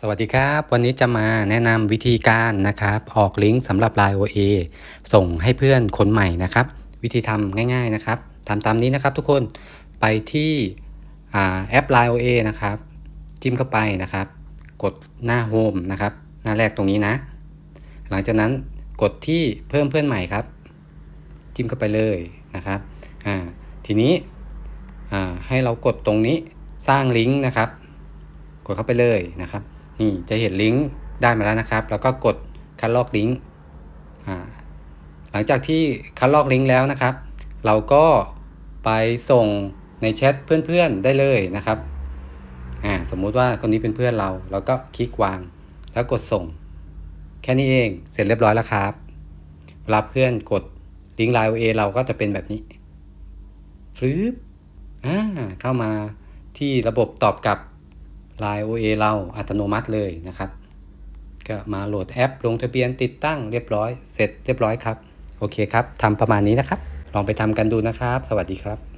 สวัสดีครับ วันนี้จะมาแนะนำวิธีการนะครับ ออกลิงก์สำหรับ Line OA ส่งให้เพื่อนคนใหม่นะครับ วิธีทำง่ายๆนะครับทำตามนี้นะครับทุกคนไปที่แอป Line OA นะครับ จิ้มเข้าไปนะครับ กดหน้าโฮมนะครับ หน้าแรกตรงนี้นะ หลังจากนั้นกดที่เพิ่มเพื่อนใหม่ครับ จิ้มเข้าไปเลยนะครับทีนี้ให้เรากดตรงนี้สร้างลิงก์นะครับ กดเข้าไปเลยนะครับ นี่จะเห็นลิงก์ได้มาแล้วนะครับ แล้วก็กดคัดลอกลิงก์หลังจากที่คัดลอกลิงก์แล้วนะครับ เราก็ไปส่งในแชทเพื่อนๆได้เลยนะครับสมมุติว่าคนนี้เป็นเพื่อนเรา เราก็คลิกวางแล้วกดส่ง แค่นี้เองเสร็จเรียบร้อยแล้วครับเวลาเพื่อนกดลิงก์ไลน์เอเราก็จะเป็นแบบนี้ฟรึบอ่าเข้ามาที่ระบบตอบกลับ Line OA เราอัตโนมัติเลยนะครับ ก็มาโหลดแอป ลงทะเบียนติดตั้งเรียบร้อย เสร็จเรียบร้อยครับ โอเคครับทำประมาณนี้นะครับ ลองไปทำกันดูนะครับ สวัสดีครับ